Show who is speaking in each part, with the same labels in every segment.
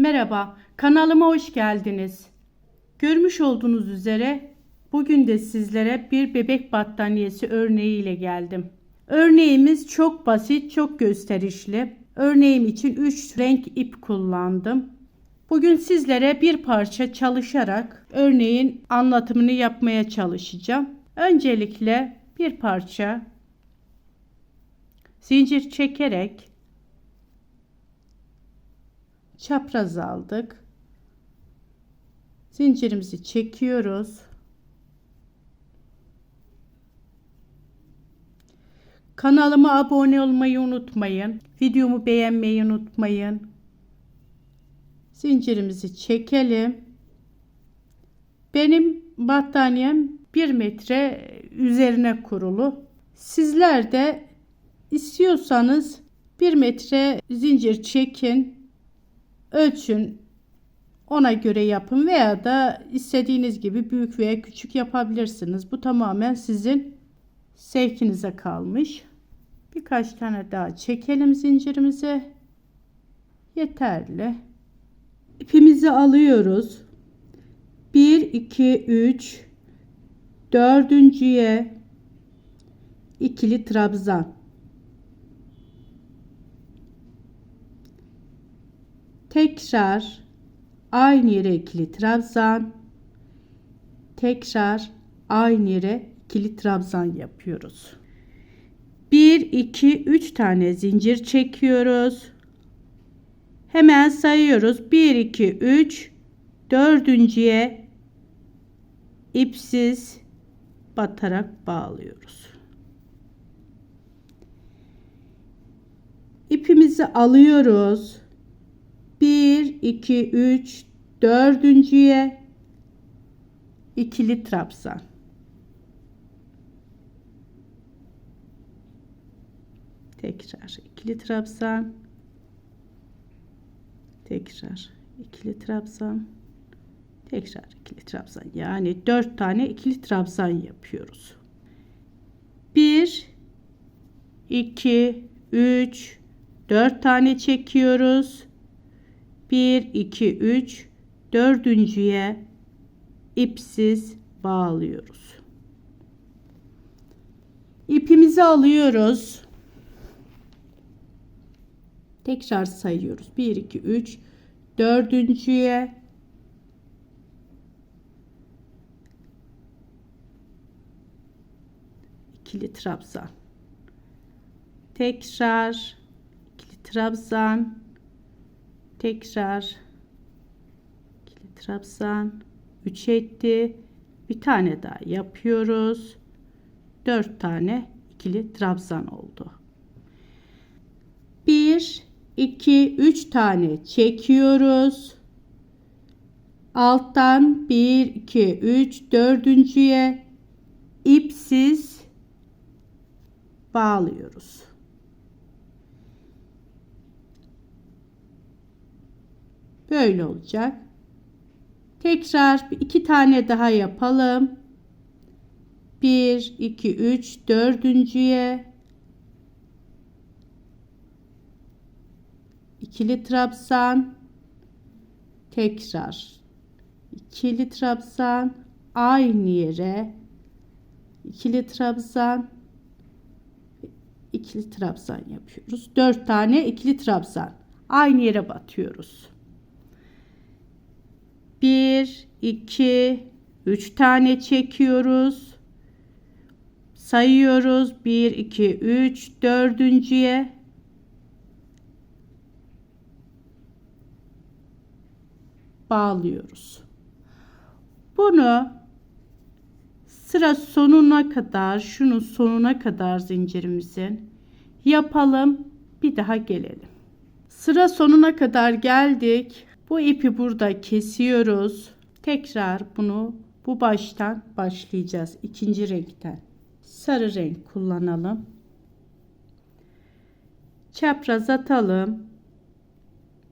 Speaker 1: Merhaba, kanalıma hoş geldiniz. Görmüş olduğunuz üzere bugün de sizlere bir bebek battaniyesi örneği ile geldim. Örneğimiz çok basit, çok gösterişli. Örneğim için 3 renk ip kullandım. Bugün sizlere bir parça çalışarak örneğin anlatımını yapmaya çalışacağım. Öncelikle bir parça zincir çekerek çapraz aldık. Zincirimizi çekiyoruz. Kanalıma abone olmayı unutmayın. Videomu beğenmeyi unutmayın. Zincirimizi çekelim. Benim battaniyem 1 metre üzerine kurulu. Sizler de istiyorsanız 1 metre zincir çekin ölçün ona göre yapın veya da istediğiniz gibi büyük veya küçük yapabilirsiniz. Bu tamamen sizin zevkinize kalmış. Birkaç tane daha çekelim zincirimize. Yeterli. İpimizi alıyoruz. 1 2 3 dördüncüye ikili trabzan tekrar aynı yere ikili trabzan tekrar aynı yere ikili trabzan yapıyoruz. 1 2 3 tane zincir çekiyoruz. Hemen sayıyoruz. 1 2 3 dördüncüye ipsiz batarak bağlıyoruz. İpimizi alıyoruz 1 2 3 dördüncüye ikili trabzan. Tekrar ikili trabzan. Tekrar ikili trabzan. Tekrar ikili trabzan. Yani 4 tane ikili trabzan yapıyoruz. 1 2 3 4 tane çekiyoruz 1 2 3 dördüncüye ipsiz bağlıyoruz. İpimizi alıyoruz. Tekrar sayıyoruz. 1 2 3 dördüncüye ikili trabzan. Tekrar ikili trabzan tekrar. İkili trabzan. 3 etti. Bir tane daha yapıyoruz. 4 tane ikili trabzan oldu. 1 2 3 tane çekiyoruz. Alttan 1 2 3 dördüncüye ipsiz bağlıyoruz Böyle olacak. Tekrar iki tane daha yapalım. 1 2 3 dördüncüye ikili trabzan tekrar ikili trabzan aynı yere ikili trabzan ikili trabzan yapıyoruz. 4 tane ikili trabzan aynı yere batıyoruz. 1 2 3 tane çekiyoruz. Sayıyoruz. 1 2 3 dördüncüye bağlıyoruz. Bunu sıra sonuna kadar, şunun sonuna kadar zincirimizin yapalım. Bir daha gelelim. Sıra sonuna kadar geldik. Bu ipi burada kesiyoruz. Tekrar bunu bu baştan başlayacağız. ikinci renkten. Sarı renk kullanalım. Çapraz atalım.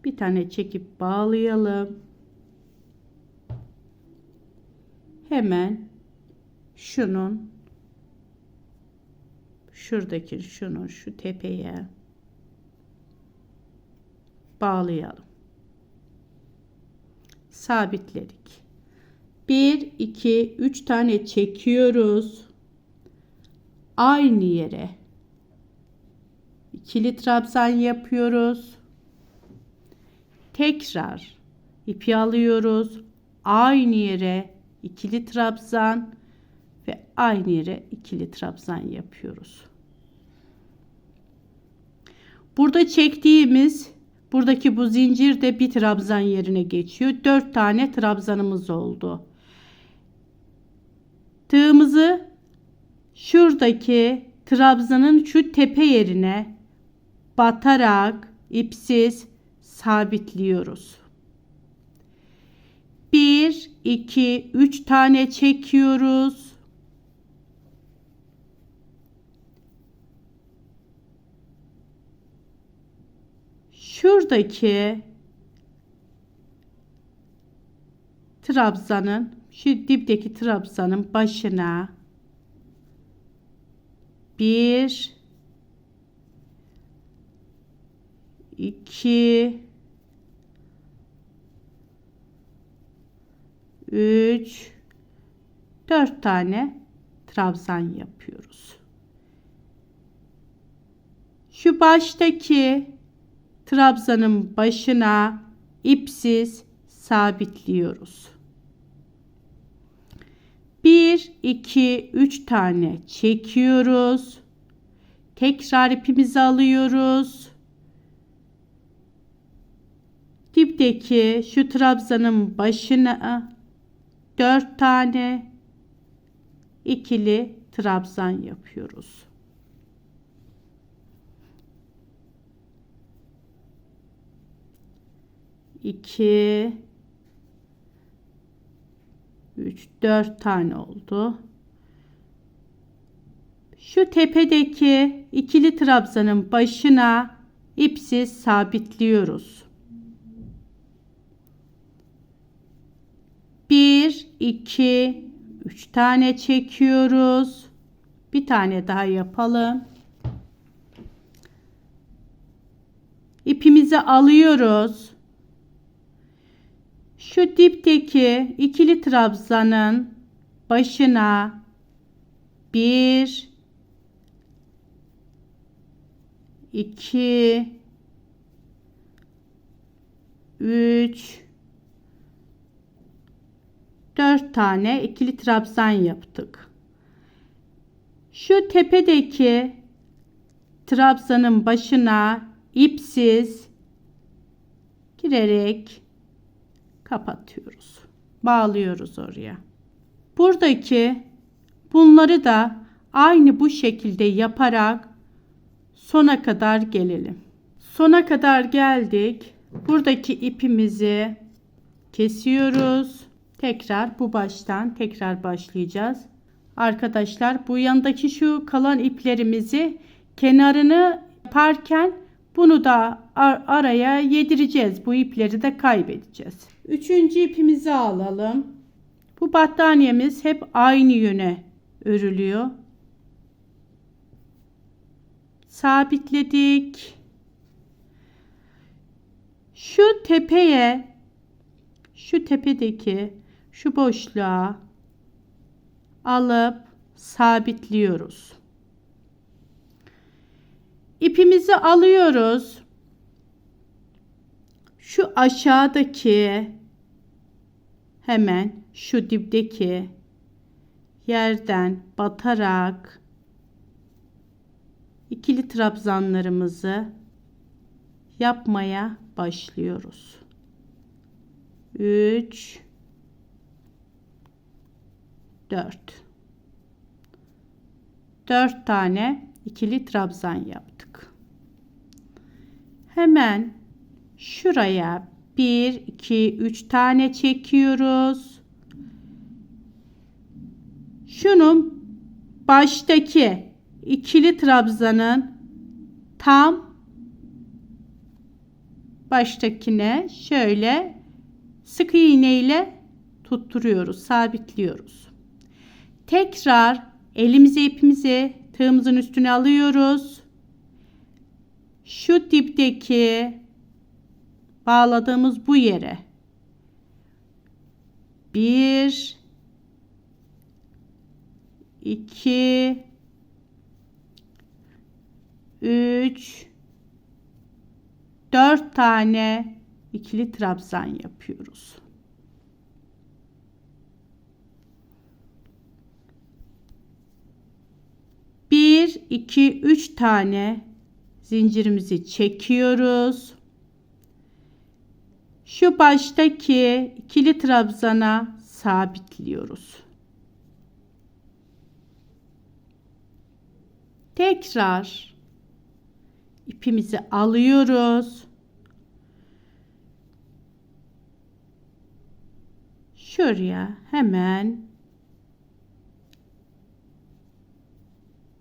Speaker 1: Bir tane çekip bağlayalım. Hemen şunun şuradaki şunun şu tepeye bağlayalım. Sabitledik. 1 2 3 tane çekiyoruz. Aynı yere ikili trabzan yapıyoruz. Tekrar ipi alıyoruz. Aynı yere ikili trabzan ve aynı yere ikili trabzan yapıyoruz. Burada çektiğimiz buradaki bu zincir de bir trabzan yerine geçiyor. 4 tane trabzanımız oldu. Tığımızı şuradaki trabzanın şu tepe yerine batarak ipsiz sabitliyoruz. 1 2 3 tane çekiyoruz. Şuradaki trabzanın şu dipteki trabzanın başına bir iki üç dört tane trabzan yapıyoruz. Şu baştaki trabzanın başına ipsiz sabitliyoruz. 1 2 3 tane çekiyoruz. Tekrar ipimizi alıyoruz. Dipteki şu trabzanın başına 4 tane ikili trabzan yapıyoruz. İki, üç, dört tane oldu. Şu tepedeki ikili trabzanın başına ipsiz sabitliyoruz. 1 2 3 tane çekiyoruz. Bir tane daha yapalım. İpimizi alıyoruz. Şu dipteki ikili trabzanın başına bir iki üç dört tane ikili trabzan yaptık. Şu tepedeki trabzanın başına ipsiz girerek kapatıyoruz. Bağlıyoruz oraya. Buradaki bunları da aynı bu şekilde yaparak sona kadar gelelim. Sona kadar geldik. Buradaki ipimizi kesiyoruz. Tekrar bu baştan tekrar başlayacağız. Arkadaşlar bu yandaki şu kalan iplerimizi kenarını yaparken bunu da ar araya yedireceğiz. Bu ipleri de kaybedeceğiz. Üçüncü ipimizi alalım. Bu battaniyemiz hep aynı yöne örülüyor. Sabitledik. Şu tepeye şu tepedeki şu boşluğa alıp sabitliyoruz. İpimizi alıyoruz. Şu aşağıdaki hemen şu dipteki yerden batarak ikili trabzanlarımızı yapmaya başlıyoruz. 3 4 4 tane ikili trabzan yaptık. Hemen şuraya 1 2 3 tane çekiyoruz. Şunun baştaki ikili trabzanın tam baştakine şöyle sık iğne ile tutturuyoruz, sabitliyoruz. Tekrar elimize ipimizi tığımızın üstüne alıyoruz. Şu dipteki bağladığımız bu yere Bir, iki, üç, dört tane ikili trabzan yapıyoruz. Bir, iki, üç tane zincirimizi çekiyoruz. Şu baştaki ikili trabzana sabitliyoruz. Tekrar ipimizi alıyoruz. Şuraya hemen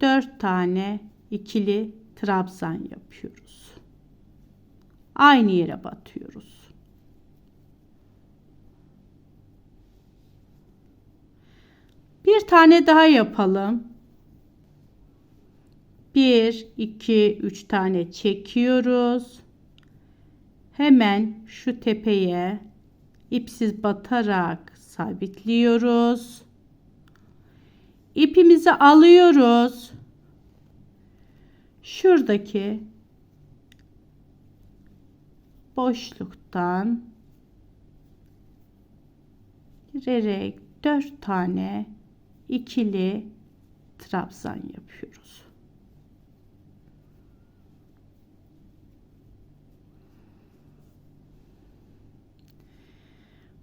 Speaker 1: 4 tane ikili trabzan yapıyoruz. Aynı yere batıyoruz. Bir tane daha yapalım. 1 2 3 tane çekiyoruz. Hemen şu tepeye ipsiz batarak sabitliyoruz. İpimizi alıyoruz. Şuradaki boşluktan girerek 4 tane ikili trabzan yapıyoruz.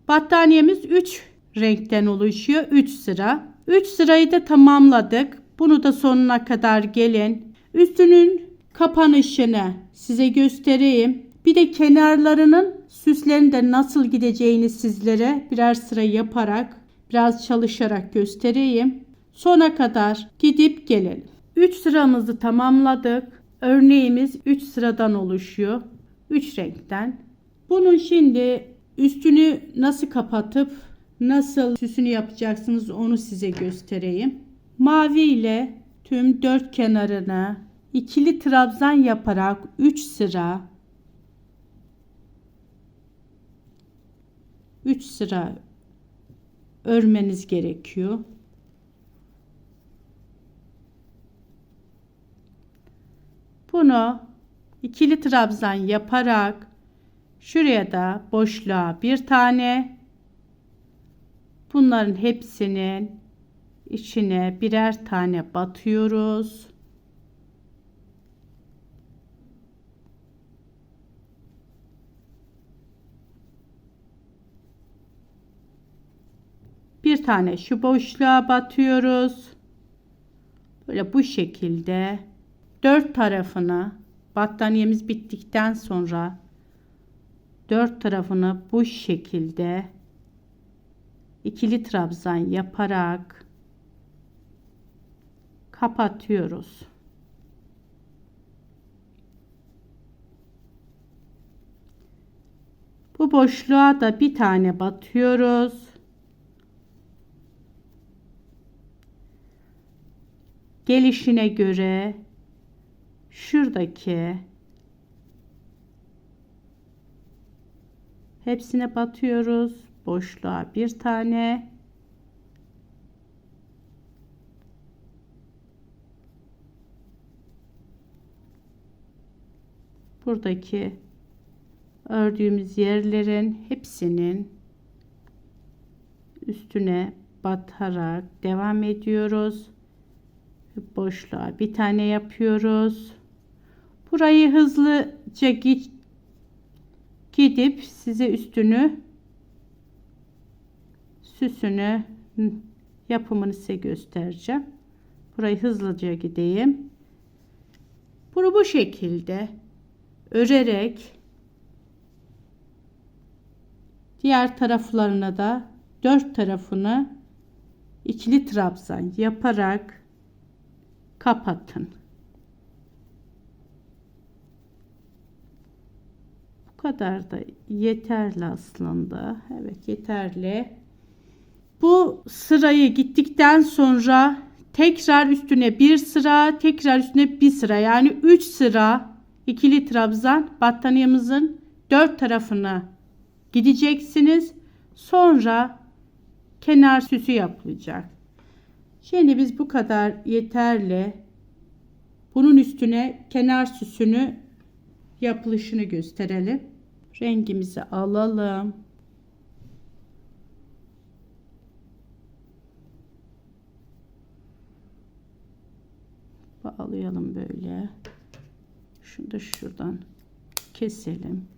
Speaker 1: Battaniyemiz 3 renkten oluşuyor. 3 sıra. 3 sırayı da tamamladık. Bunu da sonuna kadar gelin. Üstünün kapanışını size göstereyim. Bir de kenarlarının süslerinde nasıl gideceğini sizlere birer sıra yaparak biraz çalışarak göstereyim. Sona kadar gidip gelelim. 3 sıramızı tamamladık. Örneğimiz 3 sıradan oluşuyor. 3 renkten. Bunun şimdi üstünü nasıl kapatıp nasıl süsünü yapacaksınız onu size göstereyim. Mavi ile tüm dört kenarına ikili trabzan yaparak 3 sıra 3 sıra örmeniz gerekiyor. Bunu ikili trabzan yaparak şuraya da boşluğa bir tane bunların hepsinin içine birer tane batıyoruz. Bir tane şu boşluğa batıyoruz. Böyle bu şekilde dört tarafını battaniyemiz bittikten sonra dört tarafını bu şekilde ikili trabzan yaparak kapatıyoruz. Bu boşluğa da bir tane batıyoruz. Gelişine göre şuradaki hepsine batıyoruz. Boşluğa bir tane buradaki ördüğümüz yerlerin hepsinin üstüne batarak devam ediyoruz. Boşluğa bir tane yapıyoruz. Burayı hızlıca gidip size üstünü süsünü yapımını size göstereceğim. Burayı hızlıca gideyim. Bunu bu şekilde örerek diğer taraflarına da dört tarafını ikili trabzan yaparak kapatın. Bu kadar da yeterli aslında. Evet yeterli. Bu sırayı gittikten sonra tekrar üstüne bir sıra, tekrar üstüne bir sıra yani 3 sıra ikili trabzan battaniyemizin dört tarafına gideceksiniz. Sonra kenar süsü yapılacak. Şimdi biz bu kadar yeterli. Bunun üstüne kenar süsünü yapılışını gösterelim. Rengimizi alalım. Bağlayalım böyle. Şunu da şuradan keselim.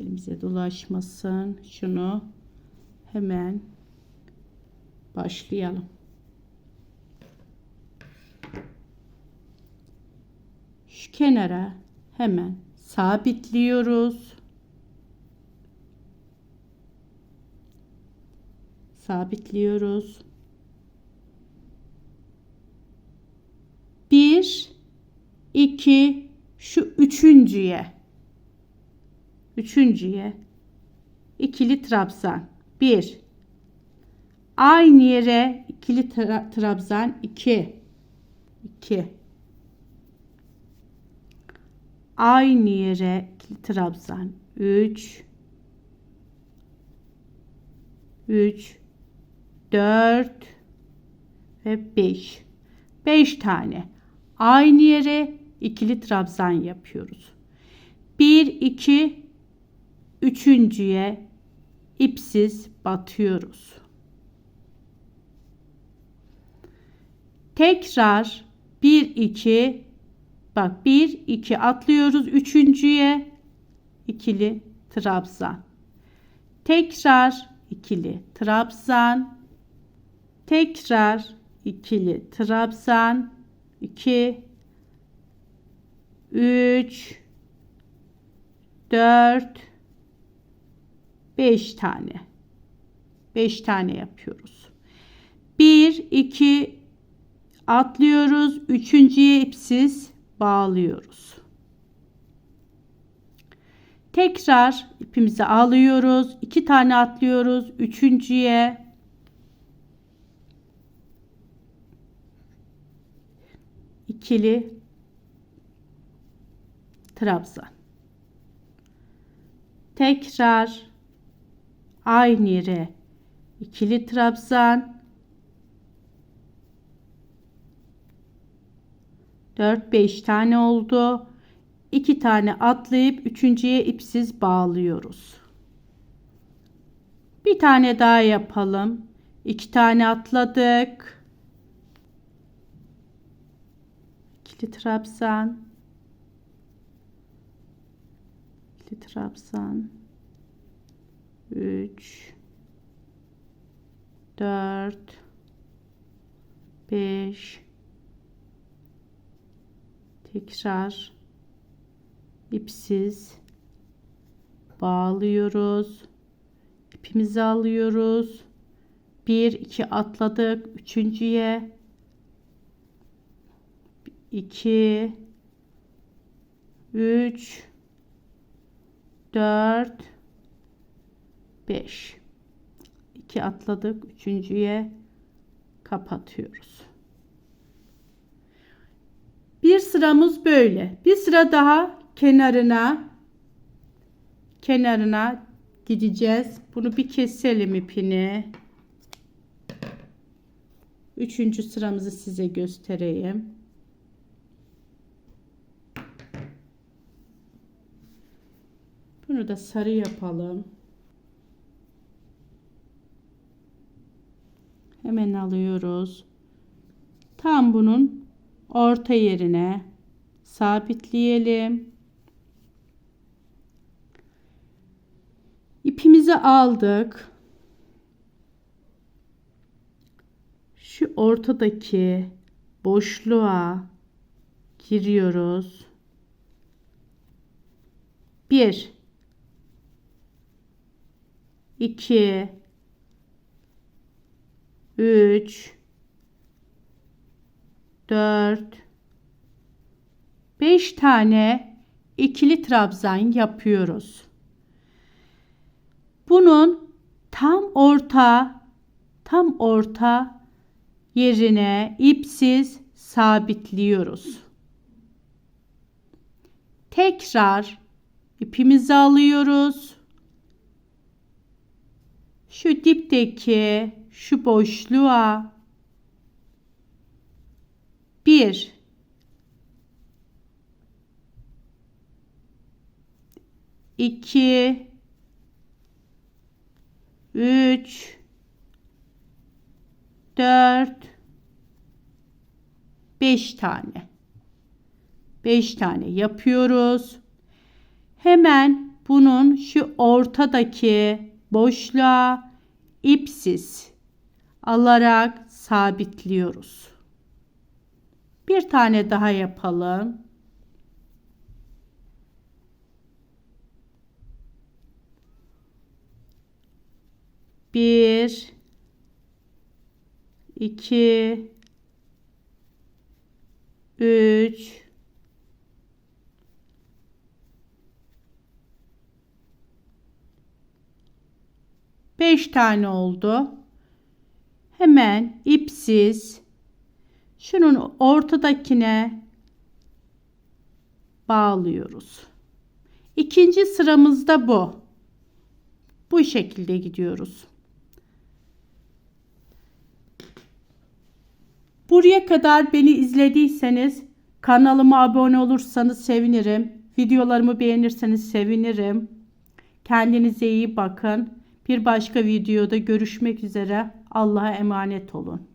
Speaker 1: Elimize dolaşmasın. Şunu hemen başlayalım. Şu kenara hemen sabitliyoruz. Sabitliyoruz. Bir, iki, şu üçüncüye, üçüncüye. İkili trabzan. Bir, aynı yere ikili tra trabzan. iki, iki, aynı yere ikili trabzan. Üç, üç, dört. Ve beş. Beş tane aynı yere ikili trabzan yapıyoruz. 1 2 üçüncüye ipsiz batıyoruz. Tekrar 1 2 bak 1 2 atlıyoruz üçüncüye ikili trabzan. Tekrar ikili trabzan. Tekrar ikili trabzan 2 3 4 5 tane. 5 tane yapıyoruz. 1 2 atlıyoruz. Üçüncüye ipsiz bağlıyoruz. Tekrar ipimizi alıyoruz. 2 tane atlıyoruz. Üçüncüye ikili trabzan. Tekrar aynı yere ikili trabzan. 4-5 tane oldu. 2 tane atlayıp üçüncüye ipsiz bağlıyoruz. Bir tane daha yapalım. 2 tane atladık. İkili trabzan. İkili trabzan. 3 4 5 tekrar ipsiz bağlıyoruz. İpimizi alıyoruz. 1 2 atladık. Üçüncüye 2 3 4 5 2 atladık. Üçüncüye kapatıyoruz. Bir sıramız böyle. Bir sıra daha kenarına kenarına gideceğiz. Bunu bir keselim ipini. Üçüncü sıramızı size göstereyim. Bunu da sarı yapalım. Hemen alıyoruz. Tam bunun orta yerine sabitleyelim. İpimizi aldık. Şu ortadaki boşluğa giriyoruz. 1 2 3 4 5 tane ikili trabzan yapıyoruz. Bunun tam orta tam orta yerine ipsiz sabitliyoruz. Tekrar ipimizi alıyoruz. Şu dipteki şu boşluğa. Bir. İki. Üç. Dört. Beş tane. Beş tane yapıyoruz. Hemen bunun şu ortadaki boşluğa ipsiz alarak sabitliyoruz. Bir tane daha yapalım. Bir, iki, üç, beş tane oldu. Hemen ipsiz şunun ortadakine bağlıyoruz. İkinci sıramızda bu. Bu şekilde gidiyoruz. Buraya kadar beni izlediyseniz kanalıma abone olursanız sevinirim. Videolarımı beğenirseniz sevinirim. Kendinize iyi bakın. Bir başka videoda görüşmek üzere. Allah'a emanet olun.